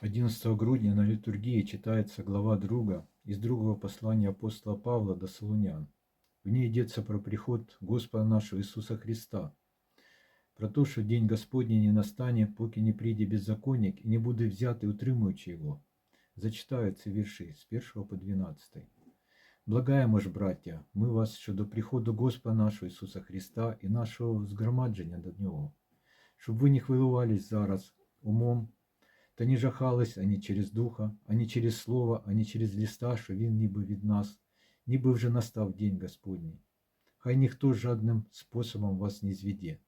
11 грудня на литургии читается глава друга из другого послания апостола Павла до Солунян. В ней йдеться про приход Господа нашого Ісуса Христа, про те, що день Господній не настане, поки не прийде беззаконник і не буде взятий, утримуючи його. Зачитаю ці вірші з 1 по 12. Благаємо ж, браття, ми вас щодо приходу Господа нашого Ісуса Христа і нашого згромадження до Нього, щоб ви не хвилювались зараз умом, та не жахались ані через духа, ані через слово, ані через листа, що він ніби від нас, ніби вже настав день Господній. Хай ніхто жадним способом вас не зведе,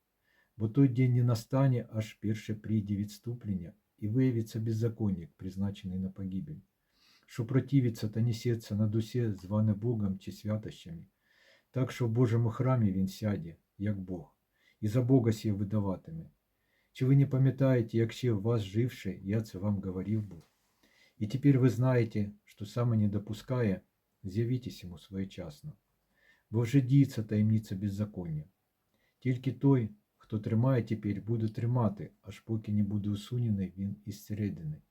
бо той день не настане, аж перше прийде відступлення, і виявиться беззаконник, призначений на погибель, що противиться та несеться на дусе, зване Богом чи святощами, так що в Божому храмі він сяде, як Бог, і за Бога сє видаватиме. Чи ви не пам'ятаєте, як ще в вас живши, я це вам говорив був? І тепер ви знаєте, що саме не допускає, з'явітесь йому своєчасно. Бо вже діється таємниця беззаконня. Тільки той, хто тримає тепер, буде тримати, аж поки не буде усунений він із середини.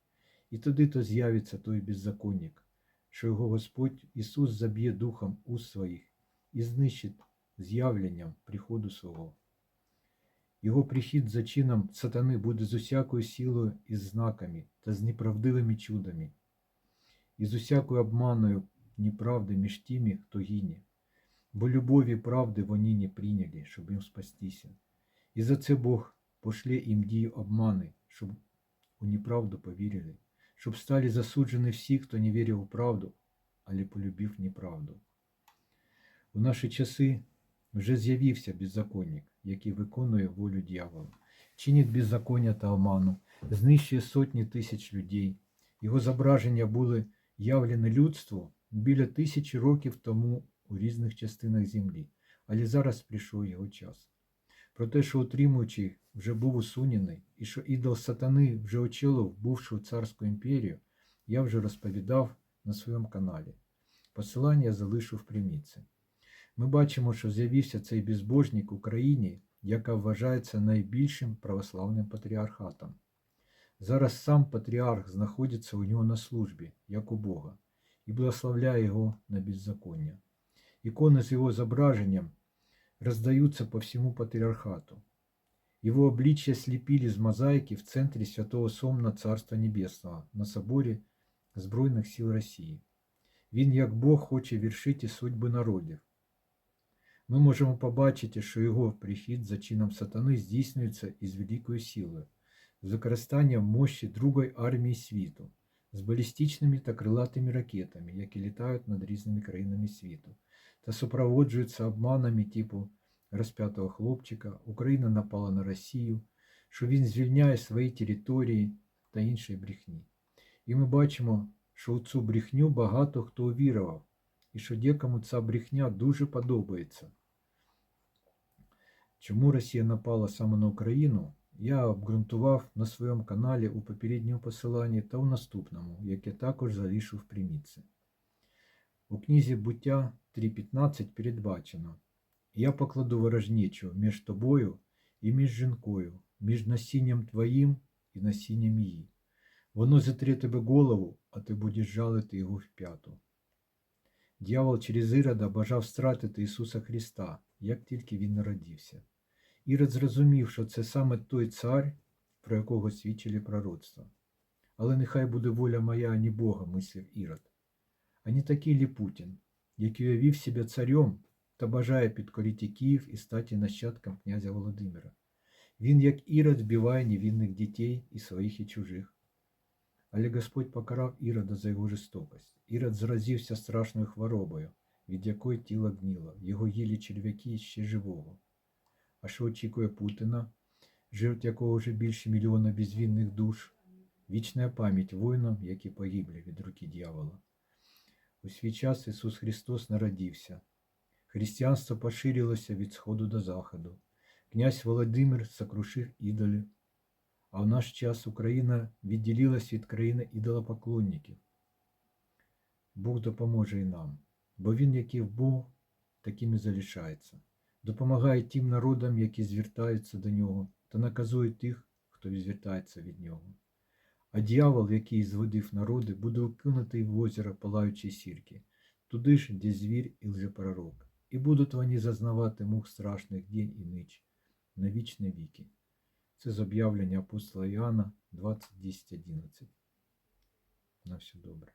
І тоді то з'явиться той беззаконник, що його Господь Ісус заб'є духом уст своїх і знищить з'явленням приходу свого. Його прихід за чином сатани буде з усякою силою і знаками та з неправдивими чудами, і з усякою обманою неправди між тими, хто гине. Бо любові правди вони не прийняли, щоб їм спастися. І за це Бог пошле їм дію обмани, щоб у неправду повірили, щоб стали засуджені всі, хто не вірив у правду, але полюбив неправду. У наші часи вже з'явився беззаконник, який виконує волю дьявола, чинить беззаконня та оману, знищує сотні тисяч людей. Його зображення були явлені людству біля тисячі років тому у різних частинах землі, але зараз прийшов його час. Про те, що утримуючий вже був усунений, і що ідол сатани вже очолив бувшу царську імперію, я вже розповідав на своєму каналі. Посилання залишу в примітці. Ми бачимо, що з'явився цей безбожник в Україні, яка вважається найбільшим православним патріархатом. Зараз сам патріарх знаходиться у нього на службі, як у Бога, і благословляє його на беззаконня. Ікони з його зображенням роздаються по всьому патріархату. Его обличье слепили из мозаики в центре Святого Сомна Царства Небесного на соборі Збройних сил Росії. Він, як Бог, хоче віршити судьби народів. Ми можемо побачити, що його прихід за чином сатани здійснюється із великою силою, з використанням мощі другої армії світу, з балістичними та крилатими ракетами, які літають над різними країнами світу, та супроводжуються обманами типу розп'ятого хлопчика, Україна напала на Росію, що він звільняє свої території та іншої брехні. І ми бачимо, що у цю брехню багато хто увірував, і що декому ця брехня дуже подобається. Чому Росія напала саме на Україну, я обґрунтував на своєму каналі у попередньому посиланні та у наступному, яке також залишу в примітці. У книзі буття 3.15 передбачено Я покладу ворожнечу між тобою і між жінкою, між насінням твоїм і насінням її. Воно затре тебе голову, а ти будеш жалити його в п'яту. Дьявол через Ірода бажав стратити Ісуса Христа, як тільки він народився. Ірод зрозумів, що це саме той цар, про якого свідчили пророцтва. Але нехай буде воля моя, а не Бога, мислив Ірод. А не такий лі Путін, який уявив себе царем та бажає підкорити Київ і стати нащадком князя Володимира. Він, як Ірод, вбиває невинних дітей і своїх і чужих. Але Господь покарав Ірода за його жорстокость. Ірод заразився страшною хворобою, від якої тіло гнило, його їли черв'яки ще живого. А що очікує Путіна, жертв якого вже більше мільйона безвинних душ, вічна пам'ять воїнам, які погибли від руки дьявола. У свій час Ісус Христос народився. Християнство поширилося від сходу до заходу. Князь Володимир сокрушив ідолів, а в наш час Україна відділилась від країни ідолопоклонників. Бог допоможе і нам, бо Він, який був, таким і залишається. Допомагає тим народам, які звертаються до нього, та наказує тих, хто звертається від нього. А дьявол, який зводив народи, буде укинутий в озеро палаючої сірки, туди ж, де звір і лжепророк. І будуть вони зазнавати мук страшних день і ніч на вічні віки. Це з об'явлення апостола Іоанна 20.10.11. На все добре.